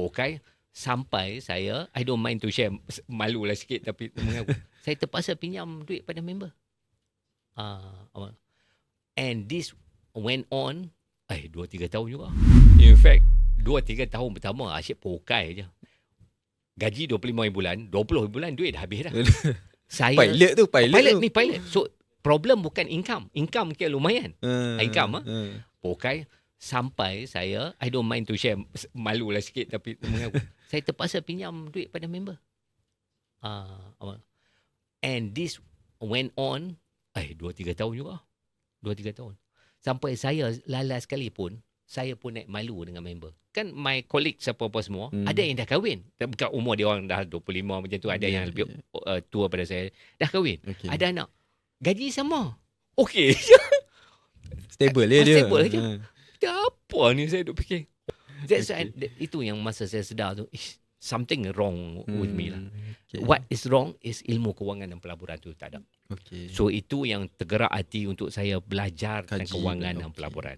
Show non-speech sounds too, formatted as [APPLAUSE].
Pokai sampai saya I don't mind to share malu lah sikit tapi mengaku [LAUGHS] saya terpaksa pinjam duit pada member. Uh, and this went on eh 2 3 tahun juga. In fact 2 3 tahun pertama asyik pokai je. Gaji 25 bulan, 20 bulan duit dah habis dah. [LAUGHS] saya pilot tu, pilot, pilot tu. ni pilot. So problem bukan income. Income kira lumayan. Uh, Income, ah? Uh. Pokai sampai saya I don't mind to share malu lah sikit tapi mengaku [LAUGHS] saya terpaksa pinjam duit pada member. Uh, and this went on eh 2 3 tahun juga. 2 3 tahun. Sampai saya lalas sekali pun saya pun naik malu dengan member. Kan my colleague siapa-apa semua, Hmm. hmm. ada yang dah kahwin. Bukan umur dia orang dah 25 macam tu, ada Yeah, yang lebih yeah. uh, tua pada saya. Dah kahwin. Okay. Ada anak. Gaji sama. Okey. [LAUGHS] stable ya Ah, dia. stable je. Ah. Apa ni saya duk fikir. That's Okay. why, itu yang masa saya sedar tu, "Ish, something wrong with me lah. Hmm, Okay. What is wrong is ilmu kewangan dan pelaburan tu tak ada. Okay. So itu yang tergerak hati untuk saya belajar tentang Kaji kewangan dan- dan okay. pelaburan.